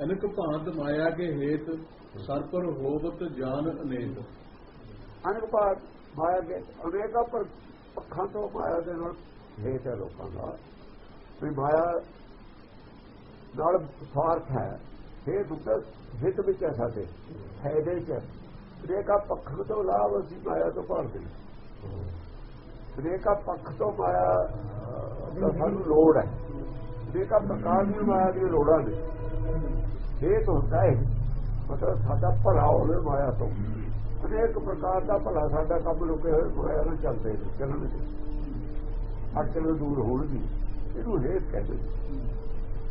ਅਨਕ ਭਾਂਤ ਮਾਇਆ ਕੇ ਹੇਤ ਸਰ ਪਰ ਹੋਵਤ ਜਾਨ ਅਨੇਕ। ਅਨੇਕ ਭਾਂਤ ਮਾਇਆ ਦੇ ਅਨੇਕਾਂ ਪਰ ਅੱਖਾਂ ਤੋਂ ਮਾਇਆ ਦੇ ਨਾਲ ਹੇਤ ਹੈ ਲੋਕਾਂ ਦਾ। ਵੀ ਮਾਇਆ ਨਾਲ ਸਵਾਰਥ ਹੈ। ਹੇਤ ਉੱਤੇ ਹਿੱਤ ਵਿੱਚ ਹੈ ਸਾਡੇ ਫਾਇਦੇ ਚ ਅਨੇਕਾ ਪੱਖ ਤੋਂ ਲਾਭ ਅਸੀਂ ਮਾਇਆ ਤੋਂ ਭਾਲਦੇ ਅਨੇਕਾਂ ਪੱਖ ਤੋਂ ਮਾਇਆ ਸਾਨੂੰ ਲੋੜ ਹੈ। ਅਨੇਕਾ ਪ੍ਰਕਾਰ ਦੀ ਮਾਇਆ ਦੀ ਲੋੜਾਂ ਨੇ। ਹੇਤ ਹੁੰਦਾ ਹੈ ਮਤਲਬ ਸਾਡਾ ਭਲਾ ਹੋਵੇ ਮਾਇਆ ਤੋਂ। ਅਨੇਕ ਪ੍ਰਕਾਰ ਦਾ ਭਲਾ ਸਾਡਾ ਕੰਮ ਲੁਕੇ ਹੋਏ ਮਾਇਆ ਨਾਲ ਚੱਲਦੇ ਨੇ ਚੱਲਣ ਅਕਲ ਦੂਰ ਹੋਣਗੀ ਇਹਨੂੰ ਹੇਤ ਕਹਿੰਦੇ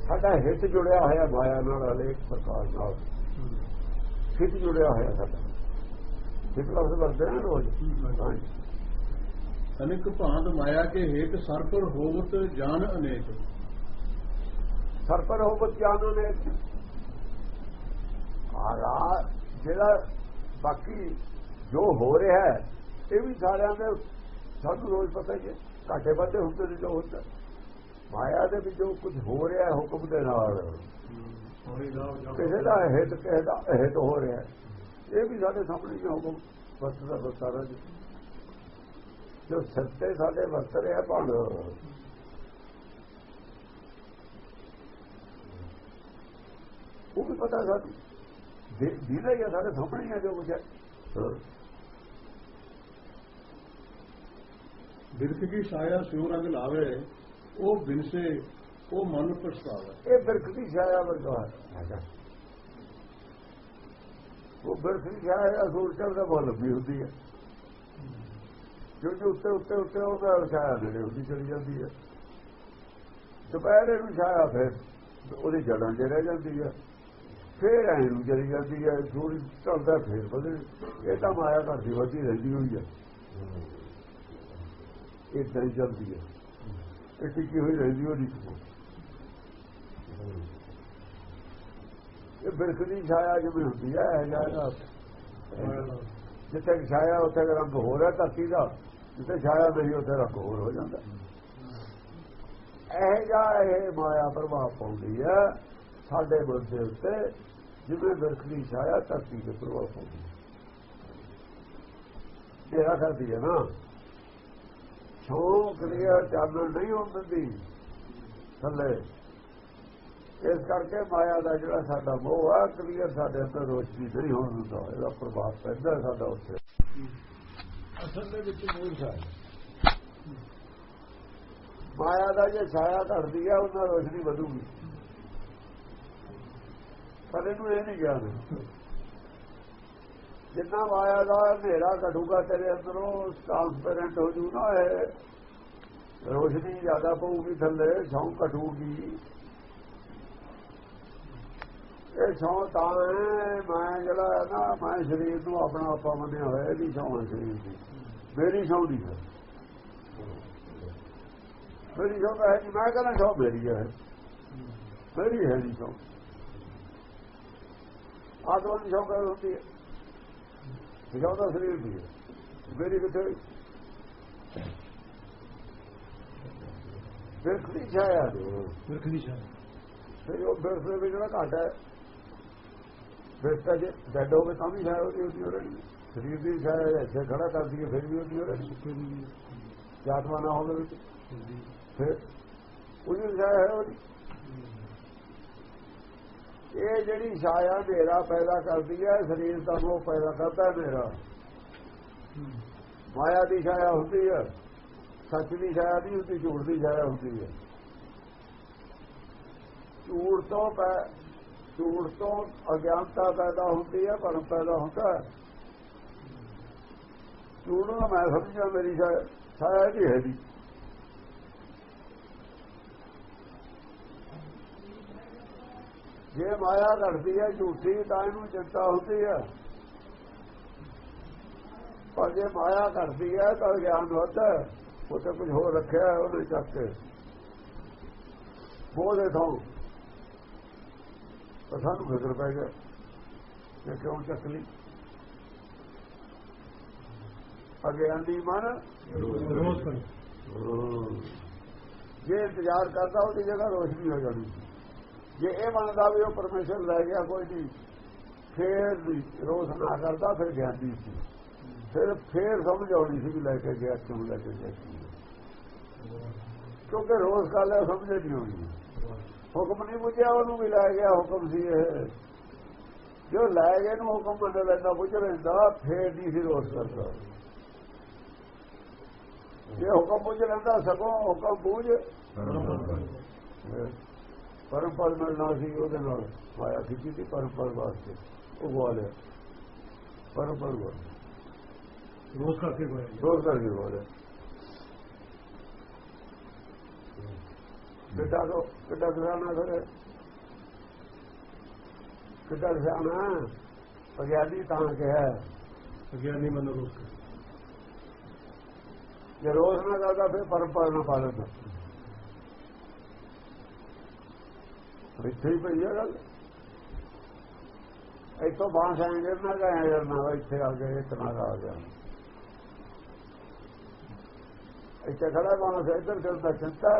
ਸਾਡਾ ਹਿੱਤ ਜੁੜਿਆ ਹੋਇਆ ਮਾਇਆ ਨਾਲ ਅਨੇਕ ਪ੍ਰਕਾਰ ਨਾਲ ਹਿੱਤ ਜੁੜਿਆ ਹੋਇਆ ਸਾਡਾ। ਹਿੱਤ ਲਫ਼ਜ਼ ਵਰਤਦੇ ਨੇ ਰੋਜ਼। ਅਨਕ ਭਾਂਤ ਮਾਇਆ ਕੇ ਹੇਤ ਸਰ ਪਰ ਹੋਵਤ ਜਾਨ ਅਨੇਕ। ਸਰ ਪਰ ਹੋਵਤ ਜਾਨੋ ਨੇ ਆਰਾ ਜਿਹੜਾ ਬਾਕੀ ਜੋ ਹੋ ਰਿਹਾ ਹੈ, ਇਹ ਵੀ ਸਾਰਿਆਂ ਦੇ ਸਾਨੂੰ ਰੋਜ਼ ਪਤਾ ਹੀ ਹੈ। ਘਾਟੇ ਵਾਧੇ ਹੁੰਦੇ ਨੇ ਜੋ ਹੁੰਦਾ। ਮਾਇਆ ਦੇ ਵਿੱਚ ਜੋ ਕੁਝ ਹੋ ਰਿਹਾ ਹੈ, ਹੁਕਮ ਦੇ ਨਾਲ। ਕਿਸੇ ਦਾ ਹਿੱਤ, ਕਿਸੇ ਦਾ ਹਿੱਤ ਹੋ ਰਿਹਾ ਇਹ ਵੀ ਸਾਡੇ ਸਾਹਮਣੇ ਹੀ ਹੁਕਮ ਵਰਤਦਾ ਵਰਤਾਰਾ ਜੀ। ਜੋ ਸੱਤੇ ਸਾਡੇ ਵਰਤ ਰਿਹਾ ਭਣ ਉਹ ਵੀ ਪਤਾ ਸਾਨੂੰ। ਦੀਦਾ ਹੀ ਆ ਸਾਡੇ ਸਾਹਮਣੇ ਹੀ ਆ ਜੋ ਕੁਝ ਹੈ। ਬਿਰਖ ਕੀ ਛਾਇਆ ਸਿਉ ਰੰਗ ਲਾਵੇ ਉਹ ਬਿਨਸੇ ਉਹ ਮਨ ਪਛਤਾਵੇ। ਇਹ ਬਿਰਖ ਦੀ ਛਾਇਆ ਵਰਗਾ ਉਹ ਬਿਰਖ ਦੀ ਛਾਇਆ ਸੂਰਜ ਦਾ ਬਹੁਤ ਲੰਬੀ ਹੁੰਦੀ ਹੈ ਜੋ ਜੋ ਉੱਤੇ ਉੱਤੇ ਉੱਤੇ ਉਹਦਾ ਛਾਇਆ ਨੇੜੇ ਹੁੰਦੀ ਚਲੀ ਜਾਂਦੀ ਹੈ ਦੁਪਹਿਰੇ ਨੂੰ ਛਾਇਆ ਫਿਰ ਉਹਦੀ ਜੜਾਂ 'ਚ ਰਹਿ ਜਾਂਦੀ ਹੈ ਫੇਰ ਐ ਨੂੰ ਚਲੀ ਜਾਂਦੀ ਹੈ ਸੂਰਜ ਚੱਲਦਾ ਫੇਰ ਬਦਲ ਇਹ ਤਾਂ ਮਾਇਆ ਕਰਦੀ ਵਧੀ ਰਹਿੰਦੀ ਹੋਈ ਹੈ ਇਹ ਦਰੀ ਜਾਂਦੀ ਹੈ ਇਹ ਟਿੱਕੀ ਹੋਈ ਰਹਿੰਦੀ ਹੋਈ ਨਹੀਂ ਇਹ ਬਿਰਖ ਦੀ ਛਾਇਆ ਜਿਵੇਂ ਹੁੰਦੀ ਹੈ ਇਹ ਜਾਇਦਾ ਜਿੱਥੇ ਛਾਇਆ, ਉੱਥੇ ਰੱਬ ਹੋ ਰਿਹਾ ਧਰਤੀ ਦਾ। ਜਿੱਥੇ ਛਾਇਆ ਨਹੀਂ, ਉੱਥੇ ਰੱਬ ਹੋਰ ਹੋ ਜਾਂਦਾ। ਇਹ ਜਾ ਇਹ ਮਾਇਆ ਪ੍ਰਭਾਵ ਪਾਉਂਦੀ ਹੈ ਸਾਡੇ ਮਨ ਦੇ ਉੱਤੇ। ਜਿਵੇਂ ਬਿਰਖ ਛਾਇਆ, ਧਰਤੀ ਦੇ ਪ੍ਰਭਾਵ ਪਾਉਂਦੀ ਹੈ ਤੇਰਾ ਕਰਦੀ ਹੈ ਨਾ। ਸ਼ੌਕ ਲਿਆ, ਚਾਨਣ ਨਹੀਂ ਹੁੰਦੀ ਥੱਲੇ। ਇਸ ਕਰਕੇ ਮਾਇਆ ਦਾ ਜਿਹੜਾ ਸਾਡਾ ਮੋਹ ਆ, ਕਲੀਅਰ ਸਾਡੇ ਅੰਦਰ ਰੋਸ਼ਨੀ ਨਹੀਂ ਹੋਣ ਦਿੰਦਾ। ਇਹਦਾ ਪ੍ਰਭਾਵ ਪੈਂਦਾ ਸਾਡਾ ਉੱਤੇ ਅਸਲ ਦੇ ਵਿੱਚ ਮੂਰਖ ਹੈ ਮਾਇਆ ਦਾ ਜੇ ਛਾਇਆ ਘਟਦੀ ਆ ਉਹਨਾਂ ਰੋਸ਼ਨੀ ਵਧੂਗੀ। ਪਰ ਇਹਨੂੰ ਇਹ ਨਹੀਂ ਗਿਆਨ। ਜਿੰਨਾ ਮਾਇਆ ਦਾ ਹਨੇਰਾ ਘਟੂਗਾ ਤੇਰੇ ਅੰਦਰੋਂ ਟ੍ਰਾਂਸਪੇਰੈਂਟ ਹੋ ਜੂ ਨਾ ਇਹ। ਰੋਸ਼ਨੀ ਜ਼ਿਆਦਾ ਪਊਗੀ ਥੱਲੇ, ਛਾਂ ਘਟੂਗੀ। ਇਹ ਛਾਂ ਤਾਂ ਮੈਂ ਜਿਹੜਾ ਨਾ, ਮੈਂ ਸਰੀਰ ਨੂੰ ਆਪਣਾ ਆਪਾ ਮੰਨਿਆ ਹੋਇਆ, ਇਹਦੀ ਛਾਂ ਹੈ ਸਰੀਰ ਦੀ। ਮੇਰੀ ਛਾਂ ਦੀ ਹੈ। ਮੇਰੀ ਛਾਂ ਹੈ ਮੈਂ ਕਹਿੰਦਾ ਛਾਂ ਮੇਰੀ ਹੈ। ਮੇਰੀ ਹੈ ਨਹੀਂ ਛਾਂ। ਆਤਮਾ ਦੀ ਛਾਂ ਕਰ ਹੁੰਦੀ ਹੈ। ਛਾਂ ਦਾ ਸਰੀਰ ਦੀ ਹੈ। ਮੇਰੀ ਕਿੱਥੇ ਬਿਰਖ ਦੀ ਛਾਇਆ ਬਿਰਖ ਦੀ ਛਾਇਆ ਤੇ ਉਹ ਬਿਰਖ ਦੇ ਵਿੱਚ ਜਿਹੜਾ ਘਾਟ ਹੈ ਬਿਰਖਾ ਜੇ ਡੈਡ ਹੋਵੇ ਤਾਂ ਵੀ ਛਾਇਆ ਉਹਦੀ ਉਹਦੀ ਹੋ। ਰਹੀ ਸਰੀਰ ਦੀ ਛਾਇਆ ਇੱਥੇ ਖੜਾ ਕਰ ਦਈਏ ਫਿਰ ਵੀ ਉਹਦੀ ਹੋ। ਰਹੀ ਆਤਮਾ ਨਾ ਹੋਵੇ ਵਿੱਚ। ਫਿਰ ਉਹਦੀ ਛਾਇਆ ਹੈ ਉਹਦੀ। ਇਹ ਜਿਹੜੀ ਛਾਇਆ ਹਨੇਰਾ ਪੈਦਾ ਕਰਦੀ ਹੈ, ਸਰੀਰ ਦਾ ਉਹ ਪੈਦਾ ਕਰਦਾ ਹਨੇਰਾ। ਮਾਇਆ ਦੀ ਛਾਇਆ ਹੁੰਦੀ ਹੈ, ਸੱਚ ਦੀ ਛਾਇਆ ਨਹੀਂ ਹੁੰਦੀ, ਝੂਠ ਦੀ ਛਾਇਆ ਹੁੰਦੀ ਹੈ। ਝੂਠ ਤੋਂ ਝੂਠ ਤੋਂ ਅਗਿਆਨਤਾ ਪੈਦਾ ਹੁੰਦੀ ਹੈ, ਭਰਮ ਪੈਦਾ ਹੁੰਦਾ ਹੈ। ਝੂਠ ਨੂੰ ਮੈਂ ਸਮਝਾਂ ਮੇਰੀ ਛਾਇਆ ਨਹੀਂ ਹੈ ਜੀ ਜੇ ਮਾਇਆ ਘੜਦੀ ਹੈ ਝੂਠੀ ਤਾਂ ਇਹਨੂੰ ਚਿੰਤਾ ਹੁੰਦੀ ਹੈ। ਪਰ ਜੇ ਮਾਇਆ ਘੜਦੀ ਹੈ ਤਾਂ ਗਿਆਨ ਵੱਧਦਾ ਹੈ। ਉੱਥੇ ਕੁਝ ਹੋਰ ਰੱਖਿਆ ਉਹਨੇ ਚੱਕ ਕੇ। ਬੋਲੇ ਤੋਂ ਤਾਂ ਸਾਨੂੰ ਫਿਕਰ ਪੈ ਗਿਆ ਕਿ ਕਿਉਂ ਚੱਕ ਲਈ। ਅਗਿਆਨੀ ਮਨ ਵਿਰੋਧ ਕਰ। ਜੇ ਇੰਤਜ਼ਾਰ ਕਰਦਾ ਉਹਦੀ ਜਗ੍ਹਾ ਰੋਸ਼ਨੀ ਹੋ ਜਾਣੀ। ਜੇ ਇਹ ਮੰਨਦਾ ਵੀ ਉਹ ਪਰਮੇਸ਼ਰ ਲੈ ਗਿਆ ਕੋਈ ਨਹੀਂ, ਫੇਰ ਰੋਸ ਨਾ ਕਰਦਾ, ਫਿਰ ਗਿਆਨੀ ਸੀ। ਫਿਰ, ਫੇਰ ਸਮਝ ਆਉਣੀ ਸੀ ਵੀ ਲੈ ਕੇ ਗਿਆ, ਕਿਉਂ ਲੈ ਕੇ ਗਿਆ ਕਿਉਂਕਿ ਰੋਜ਼ ਗੱਲ ਹੈ, ਸਮਝ ਨਹੀਂ ਆਉਣੀ ਹੁਕਮ ਨਹੀਂ ਬੁਝਿਆ, ਉਹਨੂੰ ਵੀ ਲੈ ਗਿਆ ਹੁਕਮ ਸੀ ਇਹ। ਜੋ ਲੈ ਗਏ ਨੂੰ ਹੁਕਮ ਮੰਨ ਲੈਂਦਾ ਬੁਝ ਲੈਂਦਾ, ਫੇਰ ਨਹੀਂ ਸੀ ਰੋਸ ਕਰਦਾ। ਜੇ ਹੁਕਮ ਬੁਝ ਲੈਂਦਾ, ਸਗੋਂ ਹੁਕਮ ਬੁਝ। ਪਰਮ ਪਦ ਮਿਲਣਾ ਸੀ ਉਹਦੇ ਨਾਲ ਮਾਇਆ ਖਿੱਚੀ ਸੀ ਪਰਮ ਪਦ ਵਾਸਤੇ ਉਹ ਗਵਾ ਲਿਆ। ਪਰਮ ਪਦ ਗਵਾ ਰੋਜ਼ ਕਰਕੇ ਹੋਇਆ ਰੋਜ਼ ਕਰਕੇ ਲਿਆ। ਕਿੱਡਾ ਕੋ ਕਿੱਡਾ ਗਰਾਣਾ ਫਿਰ ਕਿੱਡਾ ਗਰਾਣਾ ਅਗਿਆਨੀ ਤਾਂ ਕਿਹਾ ਅਗਿਆਨੀ ਮਨ ਰੋਜ਼ ਕਰ ਜੇ ਰੋਜ਼ ਨਾ ਕਰਦਾ ਫਿਰ ਪਰਮ ਪਦ ਨਾ ਪਾਲਦਾ ਇੱਥੇ ਹੀ ਪਈ ਹੈ ਗੱਲ। ਇੱਥੋਂ ਬਾਂਸ ਆਏਗੇ ਨਾ ਗਏ ਜਰਨਾ ਇੱਥੇ ਆ ਗਏ ਇਤਨਾ ਆ ਗਿਆ ਇੱਥੇ ਖੜਾ ਬਾਂਸ ਇੱਧਰ ਕਰਦਾ ਚਿੰਤਾ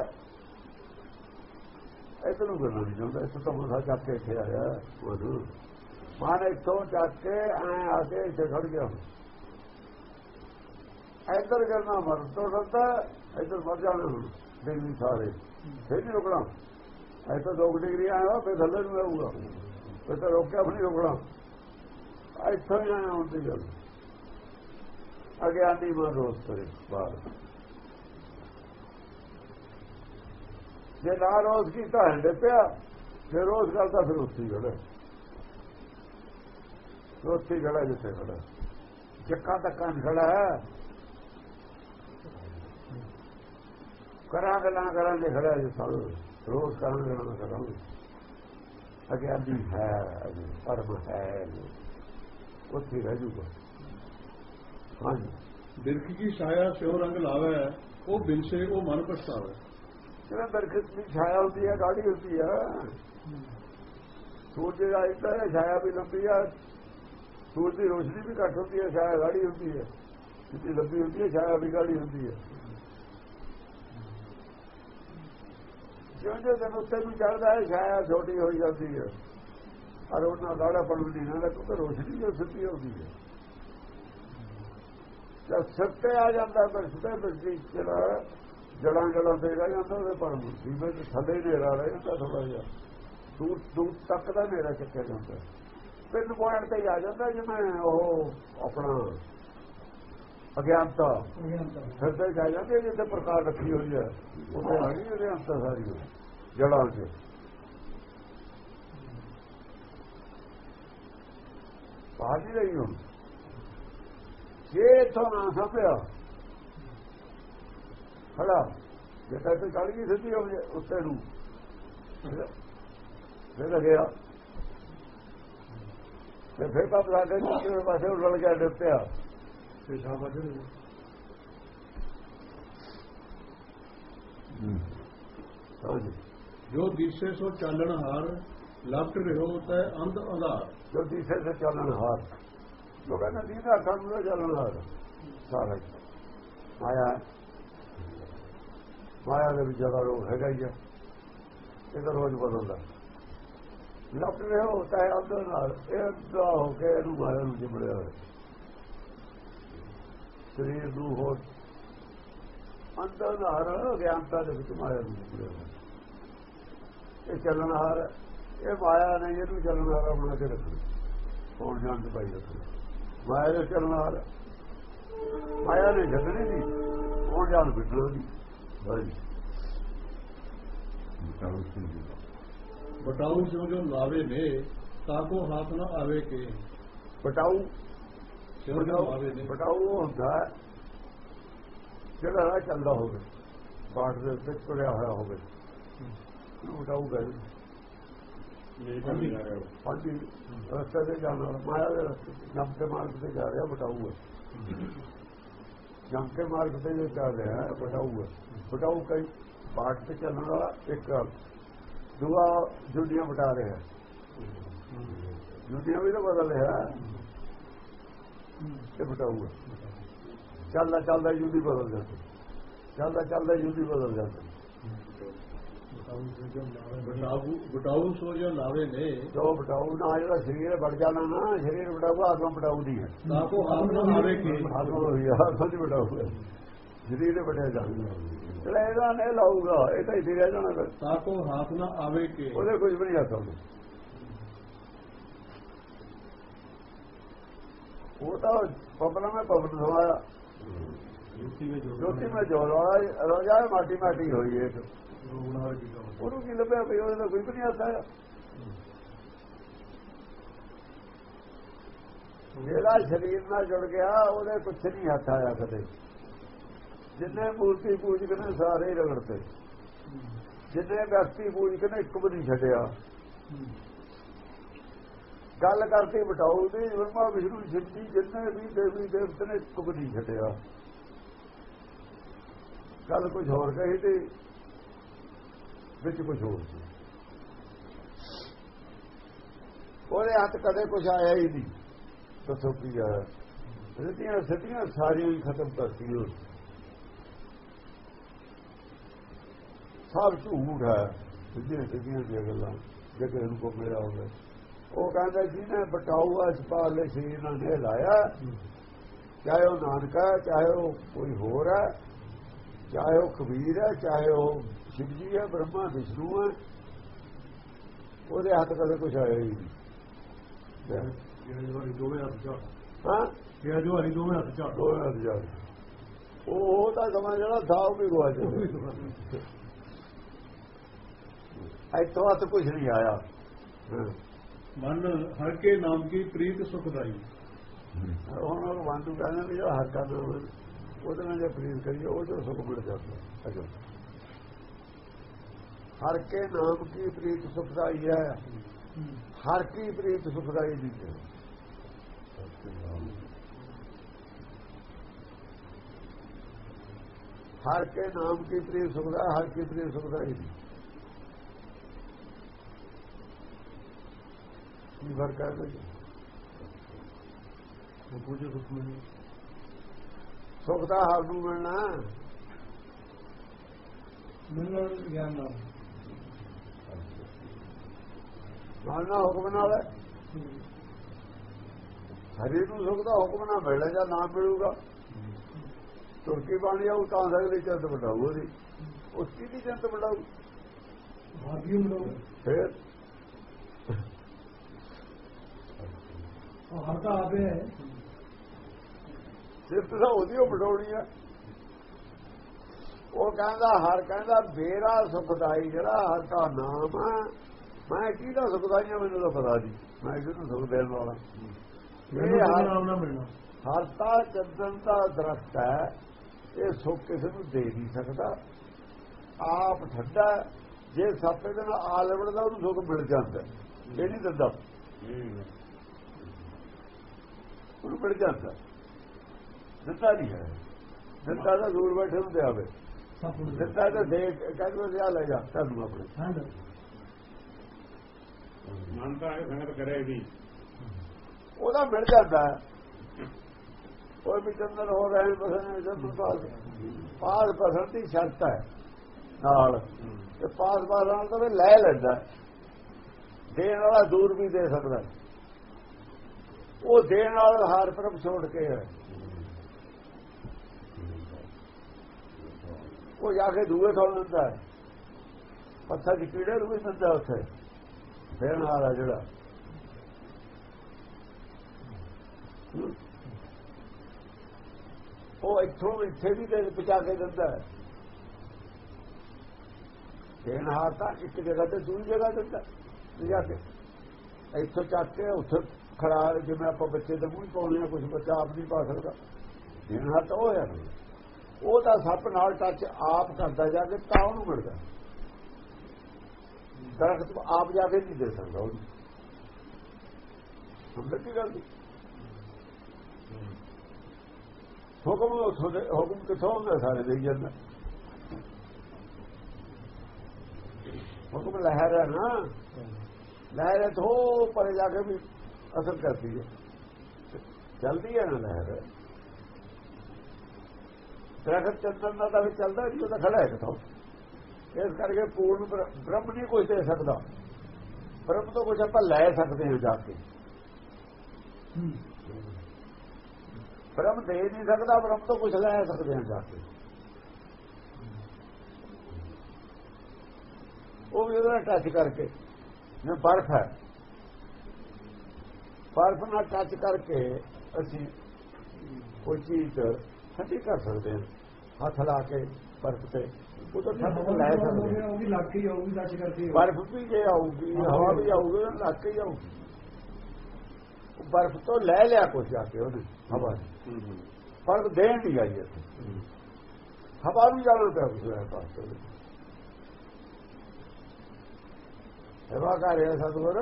ਇੱਧਰ ਨੂੰ ਕਰਨਾ ਨਹੀਂ ਚਾਹੁੰਦਾ ਇੱਥੇ ਤਾਂ ਮਸਾ ਚੱਕ ਕੇ ਇੱਥੇ ਆਇਆ ਉਹ ਮਾਨ ਇੱਥੋਂ ਚੱਕ ਕੇ ਆਏ ਆ ਕੇ ਇੱਥੇ ਖੜ ਗਿਆ। ਇੱਧਰ ਕਰਨਾ ਮਰ ਤੋਂ ਸਕਦਾ ਇੱਧਰ ਮਰ ਜਾਣਾ ਹੁਣ ਸਾਰੇ। ਫਿਰ ਨਹੀਂ ਰੁਕਣਾ। ਐਸਾ ਦੋ ਡਿਗਰੀ ਆਇਆ ਫਿਰ ਥੱਲੇ ਨੂੰ ਆਊਗਾ। ਫਿਰ ਤਾਂ ਰੋਕਿਆ ਵੀ ਨਹੀਂ ਰੁਕਣਾ। ਇੱਥੋਂ ਹੀ ਆਇਆ ਹੁੰਦੀ ਗੱਲ। ਅਗਿਆਨੀ ਮਨ ਰੋਸ ਕਰੇ ਬਾਹਰ। ਜੇ ਨਾ ਰੋਸ ਕੀਤਾ, ਹੰਡੇ ਪਿਆ, ਜੇ ਰੋਸ ਕਰਦਾ ਫਿਰ ਉੱਥੇ ਹੀ ਖੜਾ। ਉੱਥੇ ਖੜਾ ਜਿੱਥੇ ਖੜਾ। ਚੱਕਾ ਤੱਕਾਂ ਖੜਾ ਕਰਾਂ ਗੱਲਾਂ ਕਰਾਂ ਦੇ ਖੜਾ ਜੇ ਸਾਲ ਰੋਜ਼ ਕਰਾਂ ਗੱਲਾਂ ਕਰਾਂਗੇ। ਅਗਿਆਨੀ ਹੈ ਅਜੇ ਪਰਮ ਹੈ ਉੱਥੇ ਰਹਿ ਜੂਗਾ। ਹਾਂਜੀ। ਬਿਰਖ ਕੀ ਛਾਇਆ ਸਿਉ ਰੰਗ ਲਾਵੇ ਉਹ ਬਿਨਸੇ ਉਹ ਮਨ ਪਛਤਾਵੇ। ਜਿਹੜਾ ਬਰਕਤ ਦੀ ਛਾਇਆ ਹੁੰਦੀ ਹੈ ਗਾੜੀ ਹੁੰਦੀ ਹੈ। ਸੂਰਜ ਦਾ ਇੱਧਰ ਹੈ ਛਾਇਆ ਵੀ ਲੰਬੀ ਹੈ ਸੂਰਜ ਦੀ ਰੋਸ਼ਨੀ ਵੀ ਘੱਟ ਹੁੰਦੀ ਹੈ ਛਾਇਆ ਗਾੜੀ ਹੁੰਦੀ ਹੈ। ਜਿੱਦੀ ਲੰਬੀ ਹੁੰਦੀ ਹੈ ਛਾਇਆ ਵੀ ਗਾੜੀ ਹੁੰਦੀ ਹੈ। ਜਿਉਂ ਦਿਨ ਉੱਤੇ ਨੂੰ ਚੜਦਾ ਹੈ, ਛਾਇਆ ਛੋਟੀ ਹੋਈ ਜਾਂਦੀ ਹੈ। ਔਰ ਉਹਨਾਂ ਗਾੜਾ ਪੜਦੀ ਨਾ ਕਿਉਂਕਿ ਰੋਸ਼ਨੀ ਜੋ ਸਿੱਧੀ ਹੁੰਦੀ ਹੈ। ਜਦ ਸਿਰ ਆ ਜਾਂਦਾ ਤਾਂ ਸਿੱਧੇ ਬਿਜਲੀ ਜਿਹੜਾ ਜੜਾਂ ਜੜਾਂ ਤੇ ਰਹਿ ਜਾਂਦਾ ਉਹਦੇ ਪਰ ਮੁਸੀਬਤ ਦੇ ਥੱਲੇ ਨੇਰਾ ਰਹਿ ਜਾਂਦਾ ਥੋੜਾ ਜਿਹਾ। ਦੂਰ ਦੂਰ ਤੱਕ ਦਾ ਨੇਰਾ ਚੱਕਿਆ ਜਾਂਦਾ। ਪਿੰਡ ਪੁਆਇੰਟ ਤੇ ਆ ਜਾਂਦਾ ਜਿਵੇਂ ਉਹ ਆਪਣਾ ਅਗਿਆਨਤਾ। ਫਿਰ ਤੇ ਜਾ ਜਾਂਦੇ ਜਿੱਥੇ ਪ੍ਰਕਾਸ਼ ਰੱਖੀ ਹੋਈ ਹੈ। ਉੱਥੇ ਆ ਗਈ ਉਹਦੇ ਅੰਤ ਸਾਰੀ ਜੜਾਂ 'ਚ। ਬਾਜੀ ਰਹੀ ਹੁਣ। ਜੇ ਇਥੋਂ ਨਾ ਸਮਝਿਆ ਖੜਾ। ਜੇ ਤਾਂ ਤੇ ਚੜ ਗਈ ਸਿੱਧੀ ਹੋ ਜਾਏ ਉੱਤੇ ਨੂੰ। ਫਿਰ ਗਿਆ ਤੇ ਫਿਰ ਤਾਂ ਸਾਡੇ ਦੂਸਰੇ ਪਾਸੇ ਉਲੜ ਗਿਆ ਡਿੱਪਿਆ ਸ਼ਾਬਾਸ਼ ਹਾਂਜੀ ਜੋ। ਦਿਸੇ ਸੋ ਚਾਲਣ ਹਾਰ ਲਪਟ ਰਹੋ ਤੈ ਅੰਧ ਅੰਧਾਰ ਜੋ ਤੀਸਰੇ ਸੇ ਚੱਲਣ ਹਾਰ ਜੋ ਕਹਿੰਦਾ ਦੀਦਾ ਕੰਮ ਨੂੰ ਚੱਲਣ ਹਾਰ। ਸਾਰਾ। ਮਾਇਆ ਮਾਇਆ ਦੇ ਵਿੱਚ ਜ਼ਿਆਦਾ ਰੋਗ ਹੈਗਾ ਹੀ ਹੈ ਇਹ ਤਾਂ ਰੋਜ਼ ਬਦਲਦਾ। ਲਪਟ ਰਹੇ ਹੋ ਤਾਂ ਅੰਦਰ ਨਾਲ ਇਹ ਅੱਧਾ ਹੋ ਕੇ ਇਹਨੂੰ ਮਾਇਆ ਨੂੰ ਜਿਬੜਿਆ ਹੋਇਆ। ਸਰੀਰ ਨੂੰ ਹੋ ਅੰਦਰ ਨਾਲ ਗਿਆਨਤਾ ਦੇ ਵਿੱਚ ਮਾਇਆ ਨੂੰ ਇਹ ਚੱਲਣ ਹਾਰ। ਇਹ ਮਾਇਆ ਨੇ ਇਹਨੂੰ ਚੱਲਣ ਹਾਰ ਬਣਾ ਕੇ ਰੱਖਿਆ ਹੋਣ ਜਾਣ ਦੇ ਪਾਈ ਰੱਖਿਆ ਮਾਇਆ ਦੇ ਚੱਲਣ ਹਾਰ। ਮਾਇਆ ਨੇ ਛੱਡਣੀ ਨਹੀਂ। ਹੋਣ ਜਾਣ ਬਿਠਣਾ ਨਹੀਂ? ਹਾਂਜੀ ਬਟਾਉ ਸਿਉ ਜੋ ਲਾਵੇ ਨੇ ਤਾਕੋ ਹਾਥ ਨਾ ਆਵੇ ਕੇ। ਬਟਾਊ ਜੋ ਬਟਾਊ ਉਹ ਹੁੰਦਾ ਜਿਹੜਾ ਰਾਹ ਚੱਲਦਾ ਹੋਵੇ। ਬਾਟ ਦੇ ਉੱਤੇ ਤੁਰਿਆ ਹੋਇਆ ਹੋਵੇ। ਉਹਨੂੰ ਬਟਾਊ ਕਹਿੰਦੇ ਹਾਂਜੀ। ਰਸਤੇ ਤੇ ਜਾਣ ਮਾਇਆ ਦੇ ਰਸਤੇ ਜੰਮ ਕੇ ਮਾਰਗ ਤੇ ਜਾ ਰਿਹਾ ਬਟਾਊ ਹੈ ਜੰਮ ਕੇ ਮਾਰਗ ਤੇ ਜੋ ਚੱਲ ਰਿਹਾ ਬਟਾਊ ਹੈ ਬਟਾਊ ਕਈ। ਬਾਟ ਤੇ ਚੱਲਣ ਵਾਲਾ ਇੱਕ ਦੂਆ ਜੁੜੀਆਂ ਬਟਾ ਰਿਹਾ। ਜੁੜੀਆਂ ਵੀ ਤਾਂ ਬਦਲ ਰਿਹਾ। ਤੇ ਬਟਾਊ ਹੈ ਚੱਲਦਾ ਚੱਲਦਾ ਜੁਦੀ ਬਦਲ ਜਾਂਦੀ। ਚੱਲਦਾ ਚੱਲਦਾ ਜੁਦੀ ਬਦਲ ਜਾਂਦੀ। ਬਟਾਊ ਬਟਾਊ ਸੋ ਜੋ ਲਾਵੇ ਨੇ। ਜੋ ਬਟਾਊ ਨਾ ਜਿਹੜਾ ਸਰੀਰ ਵੜ ਜਾਣਾ ਨਾ ਸਰੀਰ ਬਟਾਊ ਆਤਮਾ ਬਟਾਊ ਦੀ ਹੈ ਤਾਂ ਕੋ ਹੱਥ ਨਾ ਆਵੇ ਕੇ ਆਤਮਾ ਹੋਈ ਆ ਸੱਚ ਬਟਾਊ ਹੈ ਸਰੀਰ ਵੜਿਆ ਜਾਣਾ ਜਿਹੜਾ ਇਹਦਾ ਨੇ ਲਾਊਗਾ ਇਹ ਤਾਂ ਇੱਥੇ ਰਹਿ ਜਾਣਾ ਤਾਂ ਕੋ ਹੱਥ ਨਾ ਆਵੇ ਕੇ। ਉਹਦੇ ਕੁਝ ਵੀ ਨਹੀਂ ਆ ਉਹ ਤਾਂ ਪਵਨ ਮੈਂ ਪਵਨ ਸਮਾਇਆ ਜੋਤੀ ਮੈਂ ਜੋਰ ਰੋਜਾ ਮਾਟੀ ਮਾਟੀ ਹੋਈ ਹੈ ਉਹਨੂੰ ਕੀ ਲੱਭਿਆ ਵੀ ਉਹਦਾ ਕੋਈ ਵੀ ਨਹੀਂ ਆਤਾ ਜਿਹੜਾ ਸਰੀਰ ਨਾਲ ਜੁੜ ਗਿਆ ਉਹਦੇ ਕੁਛ ਨਹੀਂ ਹੱਥ ਆਇਆ ਕਦੇ। ਜਿੰਨੇ ਮੂਰਤੀ ਪੂਜਕ ਨੇ ਸਾਰੇ ਰਗੜਤੇ ਜਿੰਨੇ ਵਿਅਕਤੀ ਪੂਜਕ ਨੇ ਇੱਕ ਵੀ ਨਹੀਂ ਛੱਡਿਆ। ਗੱਲ ਕਰਤੀ ਬਟਾਉ ਦੀ ਬ੍ਰਹਮਾ ਵਿਸ਼ਨੂੰ ਸ਼ਿਵ ਜੀ ਜਿੰਨੇ ਵੀ ਦੇਵੀ ਦੇਵਤ ਨੇ ਇੱਕ ਨਹੀਂ ਛੱਡਿਆ। ਗੱਲ ਕੁਝ ਹੋਰ ਕਹੀ ਤੇ ਵਿੱਚ ਕੁਝ ਹੋਰ ਸੀ। ਉਹਦੇ ਹੱਥ ਕਦੇ ਕੁਝ ਆਇਆ ਹੀ ਨਹੀਂ। ਦੱਸੋ ਕੀ ਆਇਆ? ਰਿੱਤੀਆਂ ਸੱਟੀਆਂ ਸਾਰੀਆਂ ਹੀ ਖਤਮ ਕਰਤੀ ਕਰਤੀਆਂ। ਸਭ ਝੂਠ ਹੈ। ਸਿੱਧੀਆਂ ਸਿੱਧੀਆਂ ਦੀਆਂ ਗੱਲਾਂ। ਜੇ ਕਿਸੇ ਨੂੰ ਕੋ ਮੇਰਾ ਹੋਵੇ ਉਹ ਕਹਿੰਦਾ ਜਿਹਨੇ ਬਟਾਊ ਅਸਪਾਲ ਦੇ ਸਰੀਰ ਨਾਲ ਨੇ ਲਾਇਆ ਚਾਹੇ ਉਹ ਨਾਨਕ ਚਾਹੇ ਉਹ ਕੋਈ ਹੋਰ ਹੈ ਚਾਹੇ ਉਹ ਕਬੀਰ ਹੈ ਚਾਹੇ ਉਹ ਸ਼ਿਵ ਜੀ ਹੈ ਬ੍ਰਹਮਾ ਵਿਸ਼ਨੂੰ ਹੈ ਉਹਦੇ ਹੱਥ ਕਦੇ ਕੁਝ ਆਇਆ ਹੀ ਨਹੀਂ। ਦੋਵੇਂ ਹੱਥ ਝਾੜ ਹਾਂ? ਇਹ ਜੋ ਹਰੀ ਦੋਵੇਂ ਹੱਥ ਝਾੜ ਦੋ ਹੱਥ ਜਾ ਉਹ ਤਾਂ ਸਮਾਂ ਜਿਹੜਾ ਦਾਉ ਵੀ ਗਵਾ ਜਾਂਦਾ ਇੱਥੋਂ ਹੱਥ ਕੁਝ ਨਹੀਂ ਆਇਆ। ਮਨ ਹਰ ਕੇ ਨਾਮ ਕੀ ਪ੍ਰੀਤ ਸੁਖਦਾਈ ਉਹਨਾਂ ਨੂੰ ਵਾਂਦੂ ਕਹਿੰਦੇ ਵੀ ਜਿਹੜਾ ਹੱਥਾਂ ਨਾਲ ਉਹਦੇ ਨਾਲ ਜੇ ਪ੍ਰੀਤ ਕਰੀਏ, ਉਹ ਜੋ ਸੁਖ ਮਿਲ ਜਾਂਦਾ। ਅਜੋ ਹਰ ਕੇ ਨਾਮ ਕੀ ਪ੍ਰੀਤ ਸੁਖਦਾਈ ਹੈ? ਹਰ ਕੀ ਪ੍ਰੀਤ ਸੁਖਦਾਈ ਦੀ ਹੈ ਹਰ ਕੇ ਨਾਮ ਕੀ ਪ੍ਰੀਤ ਸੁਖਦਾ ਹਰ ਕੀ ਪ੍ਰੀਤ ਸੁਖਦਾਈ ਦੀ ਕੀ ਫ਼ਰਕ ਹੈ ਕੋਈ? ਉਹ ਪੂਜੇ ਸੁਖ ਮਿਲੇ ਸੁਖ ਦਾ ਹਰ ਨੂੰ ਮਿਲਣਾ। ਮਿਲਣ ਗਿਆਨ ਨਾਲ। ਮੰਨਣਾ ਹੁਕਮ ਨਾਲ ਹੈ। ਹਰੀ ਨੂੰ ਸੁਖ ਦਾ ਹੁਕਮ ਨਾਲ ਮਿਲਣਾ ਜਾਂ ਨਾ ਮਿਲੂਗਾ। ਤੁਰਕੀ ਬਾਣੀ ਆਉ ਤਾਂ ਸਗਲੀ ਚੰਦ ਬਣਾਉ ਉਹਦੀ। ਉਸ ਦੀ ਚੰਦ ਬਣਾਉ ਭਾਗਿਓ ਮਿਲੋ। ਫਿਰ ਉਹ ਹਰ ਤਾਂ ਆਵੇ ਹੈ। ਸਿਰਫ ਤਾਂ ਉਹਦੀ ਉਹ ਬਣਾਉਣੀ ਹੈ ਉਹ ਕਹਿੰਦਾ ਹਰ ਕਹਿੰਦਾ ਮੇਰਾ ਸੁਖਦਾਈ ਜਿਹੜਾ ਹਰ ਦਾ ਨਾਮ ਹੈ ਮੈਂ ਕਿਹਦਾ ਸੁਖਦਾਈ ਹਾਂ ਮੈਨੂੰ ਤਾਂ ਪਤਾ ਨਹੀਂ। ਮੈਂ ਕਿਹਨੂੰ ਸੁਖ ਦੇਣ ਵਾਲਾ? ਮੈਨੂੰ ਇਹ ਨਾਮ ਨਾ ਮਿਲਣਾ? ਹਰ ਤਾਂ ਚੰਦਨ ਦਾ ਦਰਖਤ ਹੈ। ਇਹ ਸੁੱਕ ਕਿਸੇ ਨੂੰ ਦੇ ਨਹੀਂ ਸਕਦਾ। ਆਪ ਠੱਡਾ। ਜੇ ਸੱਪੇ ਦੇ ਨਾਲ ਆ ਲਵੜਦਾ ਉਹਨੂੰ ਸੁੱਕ ਮਿਲ ਜਾਂਦਾ। ਇਹ ਨਹੀਂ ਦਿੰਦਾ। ਉਹਨੂੰ ਮਿਲ ਜਾਂਦਾ ਦਿੱਤਾ ਨਹੀਂ ਹੈ। ਦਿੱਤਾ ਤਾਂ ਦੂਰ ਬੈਠੇ ਨੂੰ ਦੇ ਆਵੇ ਸਭ ਨੂੰ ਦਿੱਤਾ ਤਾਂ ਦੇ ਕਹਿੰਦੇ ਲਿਆ ਲੈ ਜਾ ਤੁਹਾਨੂੰ ਆਪਣੇ। ਹੰਡ ਮਨ ਤਾਂ ਇਹ ਸੰਗਤ ਕਰੇ ਵੀ। ਉਹਦਾ ਮਿਲ ਜਾਂਦਾ ਹੈ। ਕੋਈ ਵੀ ਚੰਦਨ ਹੋ ਰਹੇ ਬਸਨ ਜਦ ਪਾਸ। ਪਾਸ ਬਸਨ ਦੀ ਸ਼ਰਤ ਹੈ ਨਾਲ। ਤੇ ਪਾਸ ਪਾਸ ਨਾਲ ਤਾਂ ਲੈ ਲੈਂਦਾ ਹੈ। ਦੇਣ ਵਾਲਾ ਦੂਰ ਵੀ ਦੇ ਸਕਦਾ ਹੈ। ਉਹ ਦੇਣ ਵਾਲਾ ਹਾਰ ਪਰਮ ਛੋੜ ਕੇ ਹੈ ਉਹ ਜਾ ਕੇ ਦੂਏ ਥੋੜ ਦਿੰਦਾ ਹੈ ਪੱਥਰ ਦੀ ਕੀੜੇ ਨੂੰ ਵੀ ਦਿੰਦਾ ਉੱਥੇ। ਦੇਣ ਵਾਲਾ ਜਿਹੜਾ। ਉਹ ਇੱਥੋਂ ਇੱਥੇ ਵੀ ਦੇ ਪਹੁੰਚਾ ਕੇ ਦਿੰਦਾ ਹੈ। ਦੇਣ ਹਾਰ ਤਾਂ ਇੱਕ ਜਗ੍ਹਾ ਤੇ ਦੂਜੀ ਜਗ੍ਹਾ ਦਿੰਦਾ ਜਾ ਕੇ। ਇੱਥੋਂ ਚੱਕ ਕੇ ਉੱਥੇ ਖੜਾ ਜਿਵੇਂ ਆਪਾਂ ਬੱਚੇ ਦੇ ਮੂੰਹ ਪਾਉਂਦੇ ਆ ਕੁਝ ਬੱਚਾ ਆਪ ਨਹੀਂ ਪਾ ਸਕਦਾ। ਦੇਣ ਹੱਥ ਉਹ ਹੈ ਉਹ ਤਾਂ ਸੱਪ ਨਾਲ ਟੱਚ ਆਪ ਕਰਦਾ ਜਾ ਕੇ ਤਾਂ ਉਹਨੂੰ ਮਿਲਦਾ। ਦਰਖਤ ਆਪ ਜਾ ਕੇ ਨਹੀਂ ਦੇ ਸਕਦਾ ਉਹਨੂੰ ਸਮਝ ਕੀ ਗੱਲ ਦੀ? ਹੁਕਮ ਦੇ ਹੁਕਮ ਕਿੱਥੋਂ ਹੁੰਦਾ ਸਾਰੇ ਦੇਈ ਜਾਂਦਾ? ਹੁਕਮ ਲਹਿਰ ਹੈ ਨਾ। ਲਹਿਰ ਤੋਂ ਪਰੇ ਜਾ ਕੇ ਵੀ ਅਸਰ ਕਰਦੀ ਹੈ। ਚਲਦੀ ਹੈ ਨਾ ਲਹਿਰ ਦਰਖਤ ਚੰਦਨ ਦਾ ਤਾਂ ਵੀ ਚੱਲਦਾ ਨਹੀਂ ਉਹ ਤਾਂ ਖੜਾ ਹੈ ਕਿਥੋਂ ਇਸ ਕਰਕੇ ਪੂਰਨ ਬ੍ਰ- ਬ੍ਰਹਮ ਨਹੀਂ ਕੁਝ ਦੇ ਸਕਦਾ। ਬ੍ਰਹਮ ਤੋਂ ਕੁਝ ਆਪਾਂ ਲੈ ਸਕਦੇ ਹਾਂ ਜਾ ਕੇ। ਬ੍ਰਹਮ ਦੇ ਨਹੀਂ ਸਕਦਾ ਬ੍ਰਹਮ ਤੋਂ ਕੁਝ ਲੈ ਸਕਦੇ ਹਾਂ ਜਾ ਕੇ। ਉਹ ਵੀ ਉਹਦਾ ਟੱਚ ਕਰਕੇ। ਜਿਵੇਂ ਬਰਫ਼ ਹੈ। ਬਰਫ਼ ਨਾਲ ਟੱਚ ਕਰਕੇ ਅਸੀਂ ਕੋਈ ਚੀਜ਼ ਠੰਡੀ ਕਰ ਸਕਦੇ ਹਾਂ। ਹੱਥ ਲਾ ਕੇ ਬਰਫ਼ ਤੇ। ਉਹ ਤਾਂ ਠੰਡ ਲੈ ਸਕਦੇ ਹਾਂ। ਉਹ ਵੀ ਲੱਗ ਕੇ ਹੀ ਆਊਗੀ ਟੱਚ ਕਰਕੇ ਬਰਫ਼ ਵੀ ਜੇ ਆਊਗੀ ਹਵਾ ਵੀ ਆਊਗੀ ਤਾਂ ਲੱਗ ਕੇ ਹੀ ਆਊਗੀ। ਉਹ ਬਰਫ਼ ਤੋਂ ਲੈ ਲਿਆ ਕੁਝ ਜਾ ਕੇ ਉਹਨੇ ਹਵਾ ਪਰ ਦੇਣ ਨਹੀਂ ਆਈ ਇੱਥੇ। ਹਵਾ ਵੀ ਜਾਣਾ ਪਿਆ ਉਸ ਵੇਲੇ ਪਾਸੇ ਹਵਾ ਕਾ ਰਿਹਾ ਸਤਗੁਰ।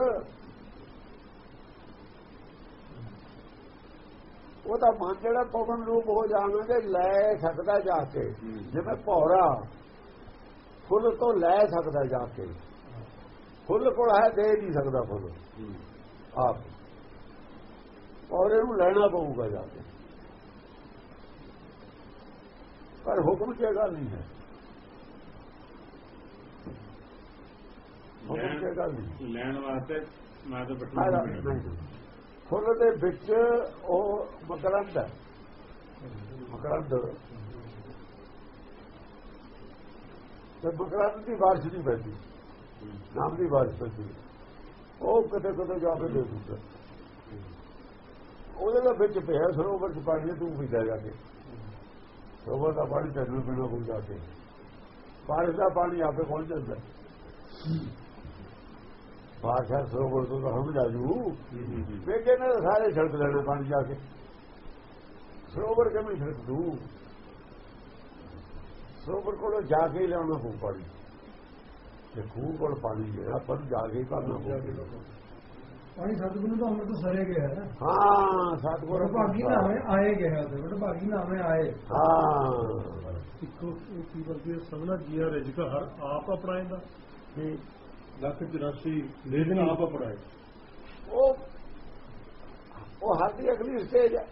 ਉਹਦਾ ਮਨ ਜਿਹੜਾ ਪਵਨ ਰੂਪ ਹੋ ਜਾਣਗੇ ਲੈ ਸਕਦਾ ਜਾ ਕੇ। ਜਿਵੇਂ ਭੌਰਾ ਫੁੱਲ ਤੋਂ ਲੈ ਸਕਦਾ ਜਾ ਕੇ। ਫੁੱਲ ਕੋਲ ਹੈ ਦੇ ਨਹੀਂ ਸਕਦਾ ਫੁੱਲ। ਆਪ। ਔਰ ਇਹਨੂੰ ਲੈਣਾ ਪਊਗਾ ਜਾ ਕੇ। ਪਰ ਹੁਕਮ ਕੀ ਗੱਲ ਨਹੀਂ ਹੈ। ਹੁਕਮ ਕੀ ਗੱਲ ਨਹੀਂ ਲੈਣ ਵਾਸਤੇ ਮੈਂ ਤਾਂ ਨਹੀਂ। ਫੁੱਲ ਦੇ ਵਿੱਚ ਉਹ ਮਕਰੰਦ ਹੈ। ਮਕਰੰਦ। ਤੇ ਮਕਰੰਦ ਦੀ ਬਾਰਿਸ਼ ਨਹੀਂ ਪੈਂਦੀ। ਨਾਮ ਦੀ ਬਾਰਿਸ਼ ਪੈਂਦੀ। ਉਹ ਕਿਤੇ ਕਿਤੇ ਜਾ ਕੇ ਦੇ ਦੂਗਾ ਉਹਦੇ ਨਾਲ ਵਿੱਚ ਪਿਆ ਸਰੋਵਰ ਚ ਪਾਣੀ ਤੂੰ ਪੀਦਾ ਜਾ ਕੇ। ਸਰੋਵਰ ਦਾ ਪਾਣੀ ਤੈਨੂੰ ਪੀਣਾ ਕੋਈ ਜਾ ਕੇ। ਬਾਰਿਸ਼ ਦਾ ਪਾਣੀ ਆਪੇ ਪਹੁੰਚ ਜਾਂਦਾ। ਬਾਰਿਸ਼ ਸਰੋਵਰ ਤੋਂ ਤਾਂ ਹਮ ਜਾਜੂ ਵੇਖੇ ਨੇ ਸਾਰੇ ਛੜਕ ਲੈਣੇ ਪਾਣੀ ਜਾ ਕੇ। ਸਰੋਵਰ ਕਿਵੇਂ ਛੜਕ ਦੂ? ਸਰੋਵਰ ਕੋਲੋਂ ਜਾ ਕੇ ਹੀ ਲਿਆਉਣਾ ਪਊ ਪਾਣੀ। ਤੇ ਖੂਹ ਕੋਲ ਪਾਣੀ ਜਿਹੜਾ ਆਪਾਂ ਨੂੰ ਜਾ ਕੇ ਹੀ ਭਰਨਾ ਪਊ। ਪਾਣੀ ਸਤਿਗੁਰੂ ਨੂੰ ਤਾਂ ਅੰਮ੍ਰਿਤ ਸਰੇ ਗਿਆ ਹੈ ਹਾਂ ਸਤਿਗੁਰ ਭਾਗੀ ਨਾਮੇ ਆਏ ਗਿਆ ਤੇ ਭਾਗੀ ਨਾਮੇ ਆਏ। ਹਾਂ। ਇੱਕੋ ਇਹ ਕੀ ਵਰਗੇ ਸਭਨਾ ਜੀਆ ਰਿਜਕ ਹਰ ਆਪ ਅਪਣਾਏਗਾ। ਤੇ ਲੱਖ 84 ਲੇਕਿਨ ਆਪ ਅਪਣਾਏ ਉਹ ਉਹ ਹਰ ਦੀ ਅਗਲੀ ਸਟੇਜ ਹੈ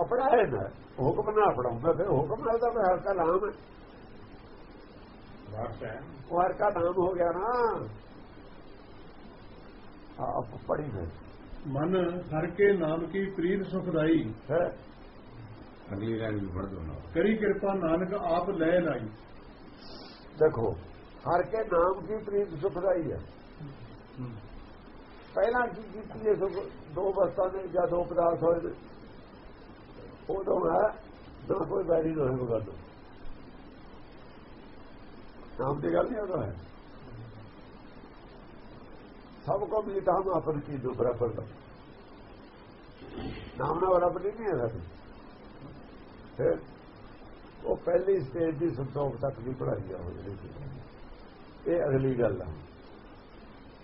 ਆਪਣਾ ਹੈ ਨਾ ਹੁਕਮ ਨਾ ਆਪਣਾਉਂਦਾ ਫਿਰ ਹੁਕਮ ਨਾਲ ਤਾਂ ਫਿਰ ਹਰ ਕਾ ਨਾਮ ਹੈ। ਉਹ ਹਰ ਕਾ ਨਾਮ ਹੋ ਗਿਆ ਨਾ। ਆਪ ਪੜੀ ਹੈ ਮਨ ਹਰ ਕੇ ਨਾਮ ਕੀ ਪ੍ਰੀਤ ਸੁਖਦਾਈ ਹੈ। ਅਗਲੀ ਲਾਈਨ ਵੀ ਪੜ੍ਹ ਦੋ ਨਾ। ਕਰੀ ਕਿਰਪਾ ਨਾਨਕ ਆਪ ਲੈ ਲਾਈ। ਦੇਖੋ ਹਰ ਕੇ ਨਾਮ ਕੀ ਪ੍ਰੀਤ ਸੁਖਦਾਈ ਹੈ ਪਹਿਲਾਂ ਕੀ ਕੀਤੀ ਹੈ ਸੁਖ? ਦੋ ਵਸਤਾਂ ਨੇ ਜਾਂ ਦੋ ਪਦਾਰਥ ਹੋਏ ਉਦੋਂ ਹੈ। ਨਾ ਕੋਈ ਬੈਰੀ ਨਾ ਹੋਏ ਗੱਲ ਨਾਮ ਦੀ ਗੱਲ ਨਹੀਂ ਉਦੋਂ ਹੈ। ਸਭ ਕੋ ਮਿਲਤਾ ਹਮ ਆਪਨ ਕੀ ਦੋ ਬਰਾਬਰ ਦਾ ਨਾਮ ਨਾਲ ਬਰਾਬਰ ਨਹੀਂ ਹੈ ਸਾਡੇ ਉਹ ਪਹਿਲੀ ਸਟੇਜ ਦੀ ਸੰਤੋਖ ਤੱਕ ਦੀ ਪੜਾਈ ਆ ਹੋਈ ਇਹ ਅਗਲੀ ਗੱਲ ਆ।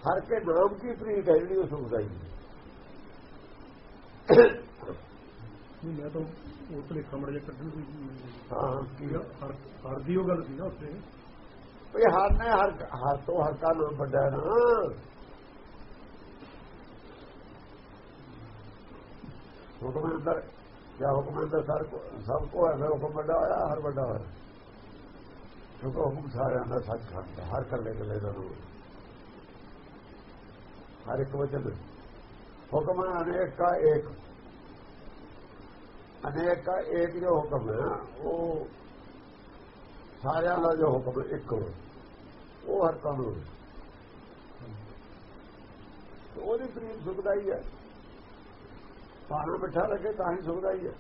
ਹਰ ਕੇ ਨਾਮ ਕੀ ਪ੍ਰੀਤ ਹੈ ਜਿਹੜੀ ਉਹ ਸੁਖਦਾਈ ਨਹੀਂ। ਮੈਂ ਤਾਂ ਉਹ ਤੇ ਖਮੜ ਜੇ ਕੱਢਣ ਸੀ ਹਾਂ ਕੀ ਹਰ ਹਰ ਦੀ ਉਹ ਗੱਲ ਸੀ ਨਾ ਉੱਥੇ। ਵੀ ਹਰ ਨੇ ਹਰ ਹਰ ਤੋਂ ਹਰ ਕਾ ਨਾਮ ਵੱਡਾ ਹੈ ਨਾ। ਹੁਕਮ ਅੰਦਰ ਜਾਂ ਹੁਕਮ ਅੰਦਰ ਸਭ ਕੋ ਹੈ ਹੁਕਮ ਵੱਡਾ ਹੋਇਆ ਹਰ ਵੱਡਾ ਹੋਇਆ। ਕਿਉਂਕਿ ਹੁਕਮ ਸਾਰਿਆਂ ਦਾ ਸੱਚ ਖੰਡ ਹਰ ਕੱਲੇ ਕੱਲੇ ਦਾ ਰੂਪ ਹਰ ਇੱਕ ਵਚਨ ਹੁਕਮ ਹੈ ਅਨੇਕ ਕਾ ਏਕ। ਅਨੇਕ ਕਾ ਏਕ ਜੋ ਹੁਕਮ ਹੈ, ਉਹ ਸਾਰਿਆਂ ਦਾ ਜੋ ਹੁਕਮ ਇੱਕ ਹੋਵੇ ਉਹ ਹਰ ਕੰਮ ਹੋਵੇ ਉਹਦੀ ਪ੍ਰੀਤ ਸੁਖਦਾਈ ਹੈ। ਪਾਣਾ ਮਿੱਠਾ ਲੱਗੇ ਤਾਂ ਹੀ ਸੁਖਦਾਈ ਹੈ।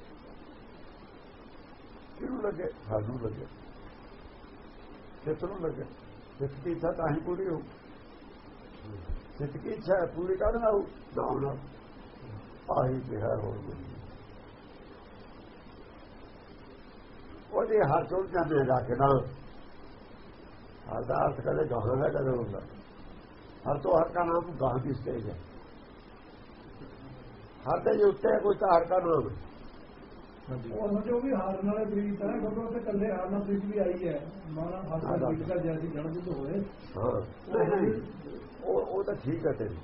ਕਿਹਨੂੰ ਲੱਗੇ? ਸਾਨੂੰ ਲੱਗੇ। ਕਿਸ ਨੂੰ ਲੱਗੇ। ਜਿਸ ਦੀ ਇੱਛਾ ਤਾਂ ਹੀ ਪੂਰੀ ਹੋ ਜਿਸ ਦੀ ਇੱਛਾ ਪੂਰੀ ਕਰਨਾ ਹੋ ਨਾ ਨਾ ਆਹੀ ਕਿਹਾ ਹੋਰ ਕੋਈ ਉਹਦੇ ਹੱਥ ਚੋਂ ਜਾਂਦੇ ਜਾ ਕੇ ਨਾ ਅਰਦਾਸ ਕਦੇ ਗਾਹਾਂ ਦਾ ਕਦੇ ਹੁੰਦਾ ਹਰ ਤੋਂ ਹਰ ਕਾ ਨਾਮ ਗਾਹ ਦੀ ਸਟੇਜ ਹੈ। ਹਰ ਦੇ ਉੱਤੇ ਕੋਈ ਤਾਂ ਹਰ ਕਾ ਨਾਮ ਹੈ। ਉਹਨਾਂ ਜੋ ਵੀ ਹਾਰਨ ਵਾਲੇ ਪ੍ਰੀਤ ਹੈ ਕਿਉਂਕਿ ਉੱਥੇ ਕੱਲੇ ਹਾਰਨ ਵਾਲੇ ਪ੍ਰੀਤ ਵੀ ਆਈ ਹੈ। ਮਾਨਾ ਹਾਸਾ ਪ੍ਰੀਤ ਦਾ ਜੈਸੀ ਜਨਮ ਤੋਂ ਹੋਏ। ਉਹ ਉਹ ਤਾਂ ਠੀਕ ਹੈ ਤੇਰੀ।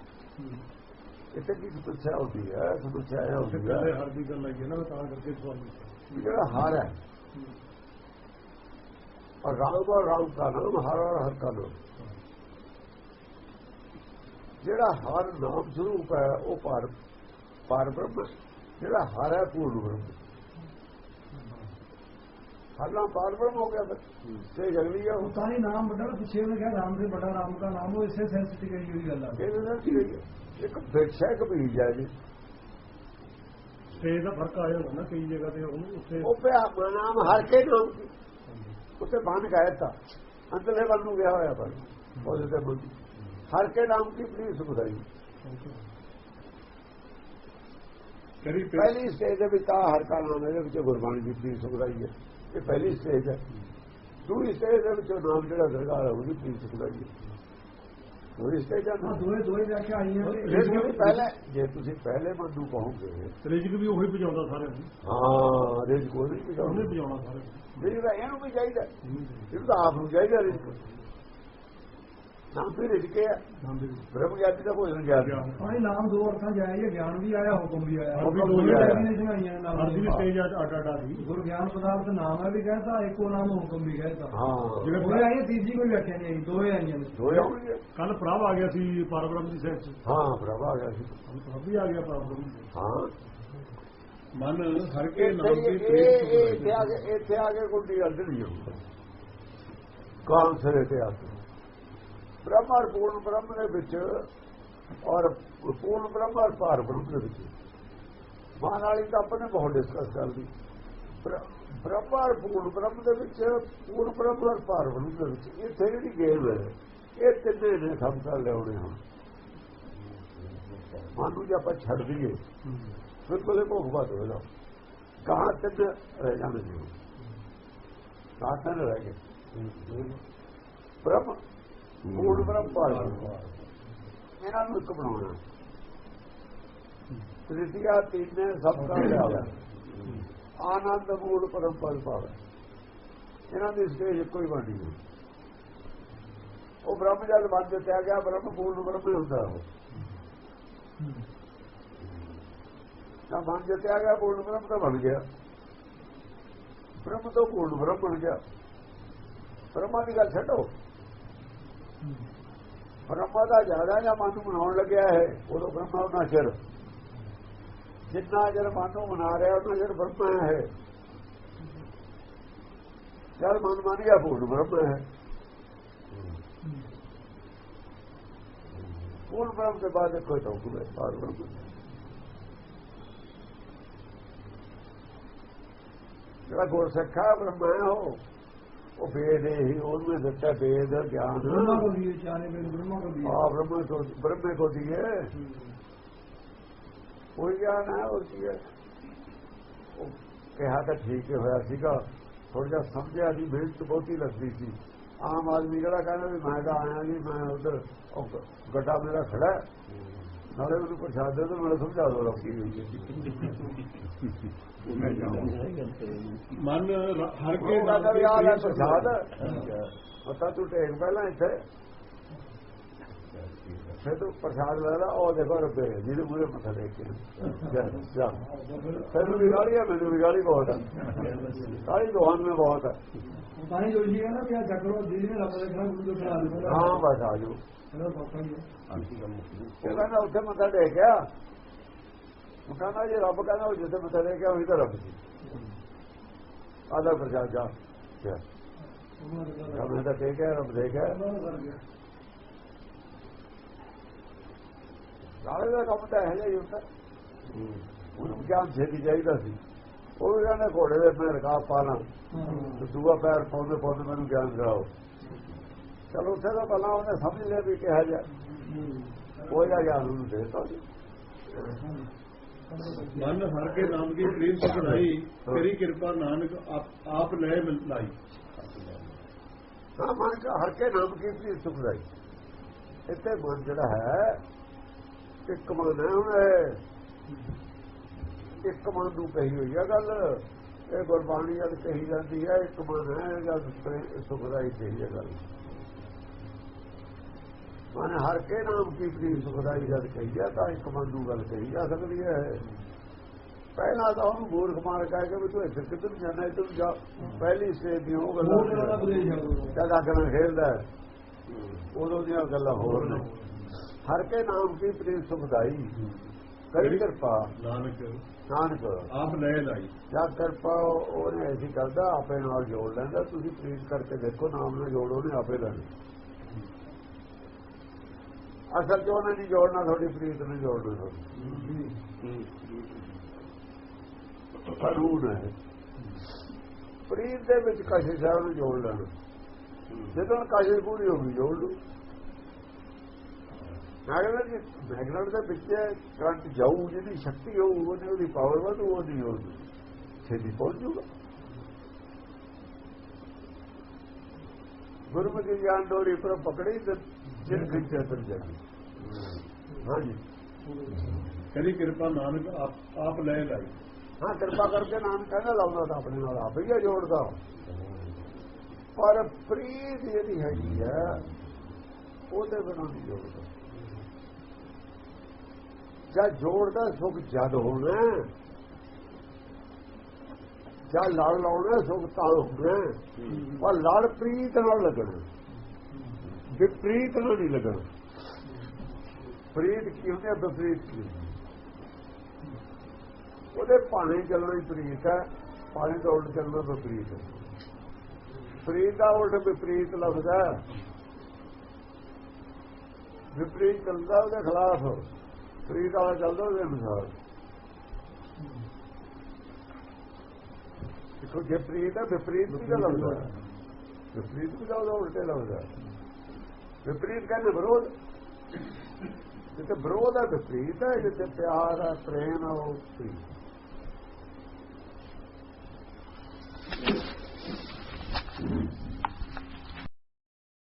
ਇੱਥੇ ਕੀ ਸਮੱਸਿਆ ਹੁੰਦੀ ਹੈ? ਸਮੱਸਿਆ ਹੈ ਹੁੰਦੀ ਹੈ। ਕੱਲੇ ਹਾਰ ਦੀ ਗੱਲ ਆਈ ਨਾ ਤਾਂ ਕਰਕੇ ਸਵਾਲ ਜਿਹੜਾ ਹਾਰ ਹੈ। ਔਰ ਰਾਮ ਔਰ ਰਾਮ ਦਾ ਨਾਮ ਹਰ ਔਰ ਹਰ ਕਾ ਨਾਮ। ਜਿਹੜਾ ਹਰ ਨਾਮ ਸਰੂਪ ਹੈ ਉਹ ਪਰ ਪਰ ਬ੍ਰਹਮ ਜਿਹੜਾ ਹਰ ਹੈ ਪੂਰਨ ਬ੍ਰਹਮ ਹਰ ਨਾਮ ਪਰ ਬ੍ਰਹਮ ਹੋ ਗਿਆ ਫਿਰ। ਤੇ ਜਗਲੀ ਆ ਉਹ। ਤਾਂ ਹੀ ਨਾਮ ਵੱਡਾ ਪਿੱਛੇ ਉਹਨੇ ਕਿਹਾ ਰਾਮ ਦੇ ਵੱਡਾ ਰਾਮ ਦਾ ਨਾਮ ਉਹ ਇਸੇ ਸੈਂਸ ਤੇ ਕਹੀ ਹੋਈ ਗੱਲ ਆ। ਇਹਦੇ ਨਾਲ ਕੀ ਹੋਈ ਹੈ? ਇੱਕ ਵਿਰਸਾ ਇੱਕ ਬੀਜ ਹੈ ਜੀ ਸਟੇਜ ਦਾ ਫ਼ਰਕ ਆ ਜਾਂਦਾ ਨਾ ਕਈ ਜਗ੍ਹਾ ਤੇ ਉਹਨੂੰ ਉੱਥੇ ਉਹ ਪਿਆ ਨਾਮ ਹਰ ਕੇ ਨਾਮ ਸੀ ਉੱਤੇ ਬੰਨ ਕਹਿਤਾ ਅੰਦਰਲੇ ਵੱਲ ਨੂੰ ਗਿਆ ਹੋਇਆ ਪਰ ਉਹਦੇ ਤੇ ਬੰਦ ਹਰ ਕੇ ਨਾਮ ਕੀ ਪਲੀਜ਼ ਸੁਭਾਈ ਕਰੀ ਪਹਿਲੀ ਸਟੇਜ ਦੇ ਵਿੱਚ ਆ ਹਰ ਕਾ ਨਾਮ ਇਹਦੇ ਵਿੱਚ ਗੁਰਬਾਣੀ ਦੀ ਪਲੀਜ਼ ਸੁਭਾਈ ਹੈ। ਇਹ ਪਹਿਲੀ ਸਟੇਜ ਹੈ। ਦੂਜੀ ਸਟੇਜ ਦੇ ਵਿੱਚ ਨਾਮ ਜਿਹੜਾ ਦਰਗਾਹ ਹੈ ਉਹਦੀ ਪਲੀਜ਼ ਸੁਭਾਈ ਹੈ ਦੂਜੀ ਸਟੇਜ ਹੈ ਦੋਏ ਦੋਏ ਵਿਆਖਿਆ ਆਈਆਂ ਜੇ ਤੁਸੀਂ ਪਹਿਲੇ ਜੇ ਤੁਸੀਂ ਪਹਿਲੇ ਮੰਨੂ ਕਹੋਗੇ। ਰਿਜਕ ਵੀ ਉਹੀ ਵਜਾਉਂਦਾ ਸਾਰਿਆਂ ਨੂੰ। ਹਾਂ ਰਿਜ ਕੋਈ ਨਹੀਂ ਉਹਨੇ ਪਜਾਉਂਦੇ ਵਜਾਉਣਾ ਸਾਰਿਆਂ ਨੂੰ। ਰਿਜ ਦਾ ਇਹਨੂੰ ਵੀ ਚਾਹੀਦਾ। ਇਹਨੂੰ ਤਾਂ ਆਪ ਨੂੰ ਚਾਹੀਦਾ ਰਿਜ ਨਾਮ ਵੀ ਰਿਜ ਕੇ ਬ੍ਰਹਮ ਗਿਆਨੀ ਦਾ ਭੋਜਨ ਗਿਆਨ ਇਹ ਨਾਮ ਦੋ ਅਰਥਾਂ ਚ ਆਇਆ ਇਹ ਗਿਆਨ ਵੀ ਆਇਆ ਹੁਕਮ ਵੀ ਆਇਆ। ਉਹ ਵੀ ਦੋ ਆਇਆ। ਦੀ ਵੀ। ਸਟੇਜ ਅੱਡ ਅੱਡ ਆ ਗਈ ਗੁਰ ਗਿਆਨ ਪਦਾਰਥ ਨਾਮ ਹੈ ਵੀ ਕਹਿੰਦਾ ਇੱਕੋ ਨਾਮ ਹੁਕਮ ਵੀ ਕਹਿੰਦਾ ਹਾਂ। ਜਿਵੇਂ ਦੋਏ ਆਈਆਂ ਤੀਜੀ ਕੋਈ ਵਿਆਖਿਆ ਨਹੀਂ ਆਈ ਦੋਏ ਆਈਆਂ ਨੇ। ਦੋਏ ਆਉਣਗੇ ਕੱਲ ਪ੍ਰਭ ਆ ਗਿਆ ਸੀ ਪਰਬ੍ਰਹਮ ਦੀ ਸੈਂਸ ਹਾਂ ਪ੍ਰਭਾ ਆ ਗਿਆ ਸੀ। ਪ੍ਰਭ ਵੀ ਆ ਗਿਆ ਪਰਬ੍ਰਹਮ ਦੀ ਹਾਂ। ਮਨ ਹਰ ਕੇ ਨਾਮ ਦੀ ਇਹ- ਇੱਥੇ ਆ ਕੇ ਇੱਥੇ ਆ ਕੇ ਕੋਈ ਗੱਲ ਨਹੀਂ ਹੁੰਦਾ ਕਾਮ ਸਿਰੇ ਤੇ ਆ ਕੇ। ਬ੍ਰਹਮ ਔਰ ਪੂਰਨ ਬ੍ਰਹਮ ਦੇ ਵਿੱਚ ਔਰ ਪੂਰਨ ਬ੍ਰਹਮ ਔਰ ਪਾਰ ਬ੍ਰਹਮ ਦੇ ਵਿੱਚ। ਮਾਨ ਵਾਲੀ ਤਾਂ ਆਪਾਂ ਬਹੁਤ ਡਿਸਕਸ ਕਰ ਲਈ ਬ੍ਰਹਮ ਔਰ ਪੂਰਨ ਬ੍ਰਹਮ ਦੇ ਵਿੱਚ, ਪੂਰਨ ਬ੍ਰਹਮ ਔਰ ਪਾਰ ਬ੍ਰਹਮ ਦੇ ਵਿੱਚ। ਇੱਥੇ ਜਿਹੜੀ ਗੇਮ ਹੈ, ਇਹ ਤਿੰਨੇ ਨੇ ਸਭ ਕਰ ਲਿਆਉਣੇ ਹੁਣ। ਮਨ ਨੂੰ ਜੇ ਆਪਾਂ ਛੱਡ ਦਈਏ, ਫਿਰ ਇਹ ਭੋਗ ਬਾਤ ਹੋਏਗਾ ਕਹਾਂ ਤੱਕ ਰਹਿ ਜਾਣਗੇ ਕਹਾਂ ਤੱਕ ਰਹਿ ਗਏ। ਬ੍ਰਹਮ ਪੂਰਨ ਬ੍ਰਹਮ ਪਾਰ ਇਹਨਾਂ ਨੂੰ ਇੱਕ ਬਣਾਉਣਾ। ਤ੍ਰਿਤੀਆ ਤੀਨੇ ਸਭ ਦਾ ਲਿਆਵਾ ਆਨੰਦ, ਮੂਲ ਪਰਮ ਪਦ ਪਾਵੇ ਇਹਨਾਂ ਦੀ ਸਟੇਜ ਇੱਕੋ ਹੀ ਬਣਦੀ ਹੈ। ਉਹ ਬ੍ਰਹਮ ਜਦ ਬਣ ਦਿੱਤਾ ਗਿਆ, ਬ੍ਰਹਮ ਪੂਰਨ ਬ੍ਰਹਮ ਹੁੰਦਾ ਉਹ। ਤਾਂ ਬਣ ਜਿੱਤਿਆ ਗਿਆ ਪੂਰਨ ਬ੍ਰਹਮ ਤਾਂ ਬਣ ਗਿਆ। ਬ੍ਰਹਮ ਤੋਂ ਪੂਰਨ ਬ੍ਰਹਮ ਬਣ ਗਿਆ। ਬ੍ਰਹਮਾ ਦੀ ਗੱਲ ਛੱਡੋ। ਬ੍ਰਹਮਾ ਦਾ ਜ਼ਿਆਦਾ ਜਾਂ ਮਨ ਨੂੰ ਬਣਾਉਣ ਲੱਗਿਆ ਹੈ, ਉਦੋਂ ਬ੍ਰਹਮਾ ਉਹਨਾਂ ਚਿਰ ਜਿੰਨਾ ਚਿਰ ਮਨ ਨੂੰ ਬਣਾ ਰਿਹਾ ਉਹਨਾਂ ਚਿਰ ਬ੍ਰਹਮਾ ਹੈ। ਜਦ ਮਨ ਮੰਨ ਗਿਆ, ਪੂਰਨ ਬ੍ਰਹਮਾ ਹੈ। ਪੂਰਨ ਬ੍ਰਹਮ ਦੇ ਬਾਅਦ ਕੋਈ ਤਾਂ ਹੈ ਪਾਰ ਬ੍ਰਹਮ। ਜਿਹੜਾ ਗੁਰਸਿੱਖਾ ਬ੍ਰਹਮਾ ਹੈ ਉਹ ਉਹ ਵੇਦ ਹੀ ਉਹਨੇ ਦਿੱਤਾ ਵੇਦ ਗਿਆਨ। ਬ੍ਰਹਮਾ ਕੋ ਦੀਏ ਚਾਰੇ ਬੇਨ ਬ੍ਰਹਮਾ ਕੋ ਦੀਏ ਆ ਬ੍ਰਹਮ ਕੋ ਬ੍ਰਹਮੇ ਕੋ ਦੀਏ ਕੋਈ ਗਿਆਨ ਹੈ ਉਹ ਕੀ ਹੈ? ਉਹ ਕਿਹਾ ਤਾਂ ਠੀਕ ਹੋਇਆ ਸੀਗਾ। ਥੋੜਾ ਜਿਹਾ ਸਮਝਿਆ ਦੀ ਮਿਹਨਤ ਬਹੁਤੀ ਲੱਗਦੀ ਸੀ। ਆਮ ਆਦਮੀ ਜਿਹੜਾ ਕਹਿੰਦਾ ਵੀ ਮੈਂ ਤਾਂ ਆਇਆ ਜੀ ਮੈਂ ਉਧਰ ਗੱਡਾ ਮੇਰਾ ਖੜਾ ਨਾਲੇ ਉਹਨੂੰ ਪ੍ਰਸ਼ਾਦ ਦੇ ਦੋ ਨਾਲੇ ਸਮਝਾ ਦੋ ਰੱਖੀ ਮਨ ਹਰ ਕੇ ਉਹ ਨਾਮ ਕਹਿੰਦਾ ਦੀ ਵੀ ਆਹ ਲੈ ਪ੍ਰੀਤ ਪ੍ਰਸ਼ਾਦ। ਪਤਾ ਤੂੰ ਟੇਕ ਪਹਿਲਾਂ ਇੱਥੇ। ਫਿਰ ਤੂੰ ਪ੍ਰਸ਼ਾਦ ਲੈ ਲਾ ਉਹ ਦੇਖੋ ਰੁਪਏ ਜਿਹਦੇ ਮੂਰੇ ਮੱਥਾ ਟੇਕ ਕੇ ਜਾ ਤੈਨੂੰ ਵੀ ਗਾਲੀ ਹੈ ਮੈਨੂੰ ਵੀ ਗਾਲੀ ਬਹੁਤ ਹੈ ਗਾਲੀ ਦੋਹਾਂ ਨੂੰ ਬਹੁਤ ਹੈ ਤਾਂ ਹੀ ਕਹਿੰਦਾ ਵੀ ਆ ਜਗਰੋ ਜੀ ਨੇ ਰੱਬ ਦੇ ਖੜਾ ਗੁਰੂ ਦੇ ਦੇ ਹਾਂ ਬਸ ਆ ਜਾਓ। ਇਹਦਾ ਸੌਖਾ ਹੀ ਹੈ। ਉਹ ਕਹਿੰਦਾ ਉੱਥੇ ਮੱਥਾ ਟੇਕਿਆ ਉਹ ਕਹਿੰਦਾ ਜੇ ਰੱਬ ਕਹਿੰਦਾ ਉਹ ਜਿੱਥੇ ਮੱਥਾ ਟੇਕਿਆ ਉਹੀ ਤਾਂ ਰੱਬ ਸੀ ਆਦਾ ਪ੍ਰਸ਼ਾਦ ਜਾ। ਉਹਨਾਂ ਦਾ ਰੱਬ ਨੇ ਤਾਂ ਟੇਕਿਆ ਰੱਬ ਦੇਖਿਆ ਉਹਨਾਂ ਦਾ ਕਰ ਗਿਆ ਸਾਰੇ ਦਾ ਕੰਮ ਤਾਂ ਹੈ ਹੀ ਹੁੰਦਾ। ਉਹਨੂੰ ਗਿਆਨ ਛੇਤੀ ਚਾਹੀਦਾ ਸੀ। ਉਹ ਵੀ ਕਹਿੰਦਾ ਘੋੜੇ ਦੇ ਪੈਰ ਰਕਾ ਪਾਣਾ ਤੇ ਦੂਆ ਪੈਰ ਪਾਉਂਦੇ ਪਾਉਂਦੇ ਮੈਨੂੰ ਗਿਆਨ ਕਰਾਓ ਚਲੋ ਉੱਥੇ ਤਾਂ ਪਹਿਲਾਂ ਉਹਨੇ ਸਮਝ ਲਿਆ ਵੀ ਕਿਹਾ ਜਾ ਉਹ ਜਿਹਾ ਗਿਆਨ ਉਹਨੂੰ ਦੇਤਾ ਸੀ ਮਨ ਹਰ ਕੇ ਨਾਮ ਦੀ ਪ੍ਰੀਤ ਸੁਖਦਾਈ ਤੇਰੀ ਕਿਰਪਾ ਨਾਨਕ ਆਪ- ਆਪ ਲੈ ਮਿਲ ਲਾਈ। ਹਾਂ ਮਨ ਕਾ ਹਰ ਕੇ ਨਾਮ ਕੀ ਚੀਜ਼ ਸੁਖਦਾਈ ਇੱਥੇ ਮਨ ਜਿਹੜਾ ਹੈ ਇੱਕ ਮਨ ਹੈ ਇਹ। ਇੱਕ ਮਨ ਨੂੰ ਕਹੀ ਹੋਈ ਹੈ ਗੱਲ। ਇਹ ਗੁਰਬਾਣੀ ਜਦ ਕਹੀ ਜਾਂਦੀ ਹੈ ਇੱਕ ਮਨ ਹੈ ਜਦ ਸੁਖਦਾਈ ਕਹੀ ਹੈ ਗੱਲ। ਮਨ ਹਰ ਕੇ ਨਾਮ ਕੀ ਪ੍ਰੀਤ ਸੁਖਦਾਈ ਜਦ ਕਹੀ ਹੈ ਤਾਂ ਇੱਕ ਮਨ ਨੂੰ ਗੱਲ ਕਹੀ ਜਾ ਸਕਦੀ ਹੈ ਪਹਿਲਾਂ ਤਾਂ ਉਹਨੂੰ ਮੂਰਖ ਮਾਰ ਕਹਿ ਕੇ ਵੀ ਤੂੰ ਇੱਧਰ ਕਿੱਧਰ ਜਾਣਾ ਇੱਧਰ ਨੂੰ ਜਾ। ਪਹਿਲੀ ਸਟੇਜ ਦੀ ਉਹ ਗੱਲਾਂ। ਜਦ ਖੇਡਦਾ ਹੈ, ਉਦੋਂ ਦੀਆਂ ਗੱਲਾਂ ਹੋਰ ਨੇ। ਹਰ ਕੇ ਨਾਮ ਕੀ ਪ੍ਰੀਤ ਸੁਖਦਾਈ ਕਰੀ ਕਿਰਪਾ। ਨਾਨਕ। ਨਾਨਕ। ਆਪ ਲੈ ਲਾਈ। ਜਾਂ ਕਿਰਪਾ ਉਹਨੇ ਐਸੀ ਕਰਦਾ ਆਪੇ ਨਾਲ ਜੋੜ ਲੈਂਦਾ। ਤੁਸੀਂ ਪ੍ਰੀਤ ਕਰਕੇ ਦੇਖੋ ਨਾਮ ਨਾਲ ਜੋੜੋ ਨੇ ਆਪੇ ਲੈਣਾ। ਅਸਲ ਜੋ ਉਹਨੇ ਨਹੀਂ ਜੋੜਨਾ ਤੁਹਾਡੀ ਪ੍ਰੀਤ ਨੂੰ ਜੋੜਨਾ ਕਾਨੂੰਨ ਹੈ। ਪ੍ਰੀਤ ਦੇ ਵਿੱਚ ਕਾਸ਼ੀ ਸਾਹਿਬ ਨੂੰ ਜੋੜ ਲੈਣਾ। ਜਦੋਂ ਕਾਸ਼ੀ ਪੂਰੀ ਹੋ ਗਈ ਜੋੜ ਲੂ ਮੈਗਨੇਟ ਜੀ ਮੈਗਨੇਟ ਦੇ ਵਿੱਚ ਕਰੰਟ ਜਾਊ ਜਿਹਦੀ ਸ਼ਕਤੀ ਹੋਊ ਉਹਦੀ ਉਹਦੀ ਪਾਵਰ ਵਧੂ ਉਹਦੀ ਹੋਊ। ਛੇਤੀ ਪਹੁੰਚ ਜੂਗਾ ਗੁਰਮਤਿ ਗਿਆਨ ਡੋਰੀ ਪਰ ਪਕੜੀ ਤੇ ਜਿਨ ਖਿੱਚਿਆ ਤਰ ਜਾਗੀ ਹਾਂਜੀ ਕਰੀ ਕਿਰਪਾ ਨਾਨਕ ਆਪ ਆਪ ਲੈ ਲਾਈ। ਹਾਂ ਕਿਰਪਾ ਕਰਕੇ ਨਾਮ ਕਹਿੰਦਾ ਲਾਉਂਦਾ ਤਾਂ ਆਪਣੇ ਨਾਲ ਆਪ ਹੀ ਆ ਜੋੜਦਾ। ਪਰ ਪ੍ਰੀਤ ਜਿਹੜੀ ਹੈਗੀ ਹੈ ਉਹਦੇ ਬਿਨਾਂ ਨਹੀਂ ਜੋੜਦਾ। ਜਦ ਜੋੜਦਾ ਸੁਖ ਜਦ ਹੋਣਾ ਜਦ ਲੜ ਲਾਉਣਾ ਸੁਖ ਤਾਂ ਹੋਣਾ ਪਰ ਲੜ ਪ੍ਰੀਤ ਨਾਲ ਲੱਗਣਾ ਵਿਪਰੀਤ ਨਾਲ ਨਹੀਂ ਲੱਗਣਾ ਪ੍ਰੀਤ ਕੀ ਹੁੰਦੀ ਹੈ? ਵਿਪਰੀਤ ਕੀ? ਉਹਦੇ ਪਾਣੀ ਚੱਲਣਾ ਹੀ ਪ੍ਰੀਤ ਹੈ ਪਾਣੀ ਦਾ ਉਲਟ ਚੱਲਣਾ ਵਿਪਰੀਤ ਹੈ। ਪ੍ਰੀਤ ਦਾ ਉਲਟ ਵਿਪਰੀਤ ਲੱਗਦਾ ਹੈ। ਵਿਪਰੀਤ ਚੱਲਦਾ ਉਹਦੇ ਖਿਲਾਫ। ਸਰੀਰ ਵਾਲਾ ਚੱਲਦਾ ਉਹਦੇ ਅਨੁਸਾਰ। ਦੇਖੋ, ਜੇ ਪ੍ਰੀਤ ਹੈ, ਵਿਪਰੀਤ ਵੀ ਦਾ ਲੱਗਦਾ। ਵਿਪਰੀਤ ਵੀ ਚੱਲਦਾ ਉਲਟੇ ਲੱਗਦਾ। ਵਿਪਰੀਤ ਕਹਿੰਦੇ ਵਿਰੋਧ। ਜਿੱਥੇ ਵਿਰੋਧ ਹੈ, ਵਿਪਰੀਤ ਹੈ, ਜਿੱਥੇ ਪਿਆਰ ਹੈ, ਪ੍ਰੇਮ ਹੈ, ਉਹ ਪ੍ਰੀਤ।